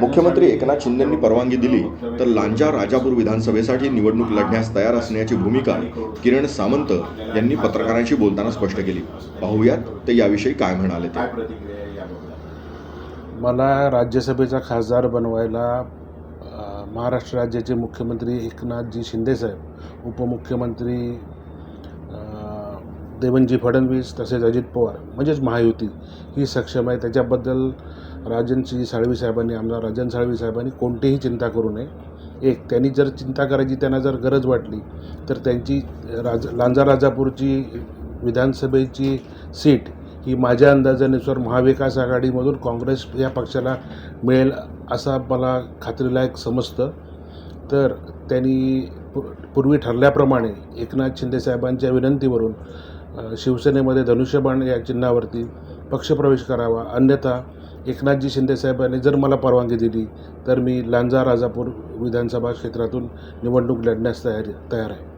मुख्यमंत्री एकनाथ शिंदेंनी परवानगी दिली तर लांजा राजापूर विधानसभेसाठी निवडणूक लढण्यास तयार असण्याची भूमिका किरण सामंत यांनी पत्रकारांशी बोलताना स्पष्ट केली. पाहुयात ते याविषयी काय म्हणाले ते. मला राज्यसभेचा खासदार बनवायला महाराष्ट्र राज्याचे मुख्यमंत्री एकनाथजी शिंदेसाहेब उपमुख्यमंत्री देवेंद्रजी फडणवीस तसेच अजित पवार म्हणजेच महायुती ही सक्षम आहे. त्याच्याबद्दल राजनजी साळवी साहेबांनी आमदार राजन साळवी साहेबांनी कोणतीही चिंता करू नये. एक त्यांनी जर चिंता करायची त्यांना जर गरज वाटली तर त्यांची राज लांजा राजापूरची विधानसभेची सीट ही माझ्या अंदाजानुसार महाविकास आघाडीमधून काँग्रेस या पक्षाला मिळेल असा मला खात्रीलायक समजतं. तर त्यांनी पूर्वी ठरल्याप्रमाणे एकनाथ शिंदेसाहेबांच्या विनंतीवरून शिवसेनेमध्ये धनुष्यबाण या चिन्हावरती पक्षप्रवेश करावा. अन्यथा एकनाथजी शिंदेसाहेबांनी जर मला परवानगी दिली तर मी लांजा राजापूर विधानसभा क्षेत्रातून निवडणूक लढण्यास तयारी तयार आहे.